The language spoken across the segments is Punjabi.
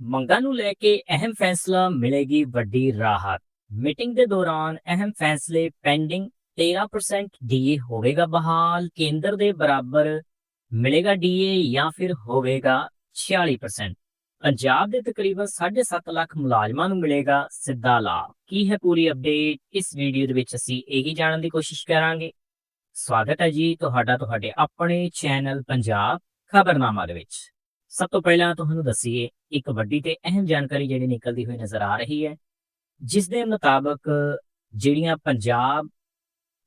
ਮੰਗਾਂ ਨੂੰ ਲੈ ਕੇ ਅਹਿਮ ਫੈਸਲਾ ਮਿਲੇਗੀ ਵੱਡੀ ਰਾਹਤ। ਮੀਟਿੰਗ ਦੇ ਦੌਰਾਨ ਅਹਿਮ ਫੈਸਲੇ ਪੈਂਡਿੰਗ 13% ਡੀਏ ਹੋਵੇਗਾ ਬਹਾਲ, ਕੇਂਦਰ ਦੇ ਬਰਾਬਰ ਮਿਲੇਗਾ ਡੀਏ ਜਾਂ ਫਿਰ ਹੋਵੇਗਾ 46% ਪੰਜਾਬ ਦੇ ਤਕਰੀਬਨ 7.5 ਲੱਖ ਮੁਲਾਜ਼ਮਾਂ ਨੂੰ ਮਿਲੇਗਾ ਸਿੱਧਾ ਲਾਭ। ਕੀ ਹੈ ਪੂਰੀ ਅਪਡੇਟ? ਇਸ ਵੀਡੀਓ ਦੇ ਵਿੱਚ ਅਸੀਂ ਇਹੀ ਜਾਣਨ ਦੀ ਕੋਸ਼ਿਸ਼ ਕਰਾਂਗੇ। ਸਵਾਗਤ ਹੈ ਜੀ ਤੁਹਾਡਾ, ਤੁਹਾਡੇ ਆਪਣੇ ਚੈਨਲ ਪੰਜਾਬ ਖਬਰਨਾਮਾ ਦੇ ਵਿੱਚ। ਸਭ ਤੋਂ ਪਹਿਲਾਂ ਤੁਹਾਨੂੰ ਦੱਸੀਏ, ਇੱਕ ਵੱਡੀ ਤੇ ਅਹਿਮ ਜਾਣਕਾਰੀ ਜਿਹੜੀ ਨਿਕਲਦੀ ਹੋਈ ਨਜ਼ਰ ਆ ਰਹੀ ਹੈ, ਜਿਸ ਦੇ ਮੁਤਾਬਕ ਜਿਹੜੀਆਂ ਪੰਜਾਬ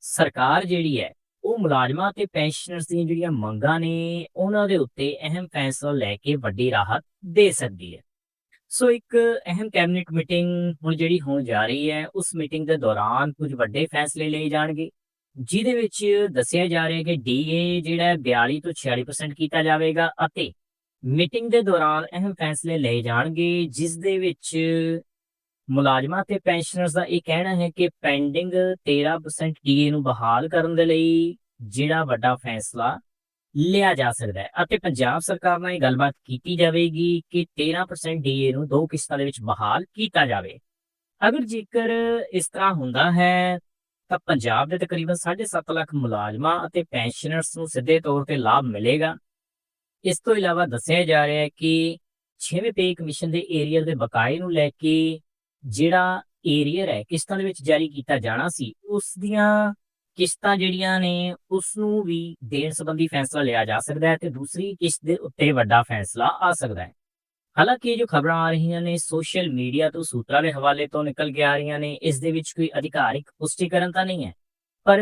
ਸਰਕਾਰ ਜਿਹੜੀ ਹੈ, ਉਹ ਮੁਲਾਜ਼ਮਾਂ ਤੇ ਪੈਨਸ਼ਨਰਸ ਦੀਆਂ ਜਿਹੜੀਆਂ ਮੰਗਾਂ ਨੇ, ਉਹਨਾਂ ਦੇ ਉੱਤੇ ਅਹਿਮ ਫੈਸਲਾ ਲੈ ਕੇ ਵੱਡੀ ਰਾਹਤ ਦੇ ਸਕਦੀ ਹੈ। ਸੋ ਇੱਕ ਅਹਿਮ ਕੈਬਨਿਟ ਮੀਟਿੰਗ ਹੁਣ ਜਿਹੜੀ ਹੋਣ ਜਾ ਰਹੀ ਹੈ, ਉਸ ਮੀਟਿੰਗ ਦੇ ਦੌਰਾਨ ਕੁਝ ਵੱਡੇ ਫੈਸਲੇ ਲਏ ਜਾਣਗੇ, ਜਿਹਦੇ ਵਿੱਚ ਦੱਸਿਆ ਜਾ ਰਿਹਾ ਹੈ ਕਿ ਡੀਏ ਜਿਹੜਾ ਹੈ 42 ਤੋਂ 46% ਕੀਤਾ ਜਾਵੇਗਾ ਅਤੇ ਮੀਟਿੰਗ ਦੇ ਦੌਰਾਨ ਅਹਿਮ ਫੈਸਲੇ ਲਏ ਜਾਣਗੇ, ਜਿਸ ਦੇ ਵਿੱਚ ਮੁਲਾਜ਼ਮਾਂ ਤੇ ਪੈਨਸ਼ਨਰਸ ਦਾ ਇਹ ਕਹਿਣਾ ਹੈ ਕਿ ਪੈਂਡਿੰਗ 13% ਡੀਏ ਨੂੰ ਬਹਾਲ ਕਰਨ ਦੇ ਲਈ ਜਿਹੜਾ ਵੱਡਾ ਫੈਸਲਾ ਲਿਆ ਜਾ ਸਕਦਾ ਹੈ। ਅਤੇ ਪੰਜਾਬ ਸਰਕਾਰ ਨਾਲ ਇਹ ਗੱਲਬਾਤ ਕੀਤੀ ਜਾਵੇਗੀ ਕਿ 13% ਡੀਏ ਨੂੰ ਦੋ ਕਿਸ਼ਤਾਂ ਦੇ ਵਿੱਚ ਬਹਾਲ ਕੀਤਾ ਜਾਵੇ। ਅਗਰ ਜੇਕਰ ਇਸ ਤਰ੍ਹਾਂ ਹੁੰਦਾ ਹੈ, ਤਾਂ ਪੰਜਾਬ ਦੇ ਤਕਰੀਬਨ 7.5 ਲੱਖ ਮੁਲਾਜ਼ਮਾਂ ਅਤੇ ਪੈਨਸ਼ਨਰਸ ਨੂੰ ਸਿੱਧੇ ਤੌਰ ਤੇ ਲਾਭ ਮਿਲੇਗਾ। ਇਸ ਤੋਂ ਇਲਾਵਾ ਦੱਸਿਆ ਜਾ ਰਿਹਾ ਹੈ ਕਿ 6ਵੇਂ ਪੇ ਕਮਿਸ਼ਨ ਦੇ ਏਰੀਅਰ ਦੇ ਬਕਾਏ ਨੂੰ ਲੈ ਕੇ ਜਿਹੜਾ ਏਰੀਅਰ ਹੈ, ਕਿਸ਼ਤਾਂ ਦੇ ਵਿੱਚ ਜਾਰੀ ਕੀਤਾ ਜਾਣਾ ਸੀ, ਉਸ ਦੀਆਂ ਕਿਸ਼ਤਾਂ ਜਿਹੜੀਆਂ ਨੇ ਉਸ ਨੂੰ ਵੀ ਦੇਣ ਸੰਬੰਧੀ ਫੈਸਲਾ ਲਿਆ ਜਾ ਸਕਦਾ ਹੈ ਤੇ ਦੂਸਰੀ ਕਿਸ਼ਤ ਦੇ ਉੱਤੇ ਵੱਡਾ ਫੈਸਲਾ ਆ ਸਕਦਾ ਹੈ। ਹਾਲਾਂਕਿ ਇਹ ਜੋ ਖਬਰਾਂ ਆ ਰਹੀਆਂ ਨੇ, ਸੋਸ਼ਲ ਮੀਡੀਆ ਤੋਂ ਸੂਤਰਾਂ ਦੇ ਹਵਾਲੇ ਤੋਂ ਨਿਕਲ ਕੇ ਆ ਰਹੀਆਂ ਨੇ, ਇਸ ਦੇ ਵਿੱਚ ਕੋਈ ਅਧਿਕਾਰਿਕ ਪੁਸ਼ਟੀਕਰਨ ਤਾਂ ਨਹੀਂ ਹੈ, ਪਰ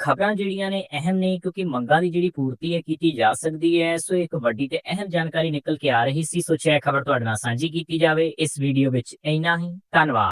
ਖਬਰਾਂ ਜਿਹੜੀਆਂ ਨੇ ਅਹਿਮ ਨੇ, ਕਿਉਂਕਿ ਮੰਗਾਂ ਦੀ ਜਿਹੜੀ ਪੂਰਤੀ ਹੈ, ਕੀਤੀ ਜਾ ਸਕਦੀ ਹੈ, ਸੋ ਇੱਕ ਵੱਡੀ ਤੇ ਅਹਿਮ ਜਾਣਕਾਰੀ ਨਿਕਲ ਕੇ ਆ ਰਹੀ ਸੀ, ਸੋ ਇਹ ਖਬਰ ਤੁਹਾਡੇ ਨਾਲ ਸਾਂਝੀ ਕੀਤੀ ਜਾਵੇ ਇਸ ਵੀਡੀਓ ਵਿੱਚ। ਇੰਨਾ ਹੀ, ਧੰਨਵਾਦ।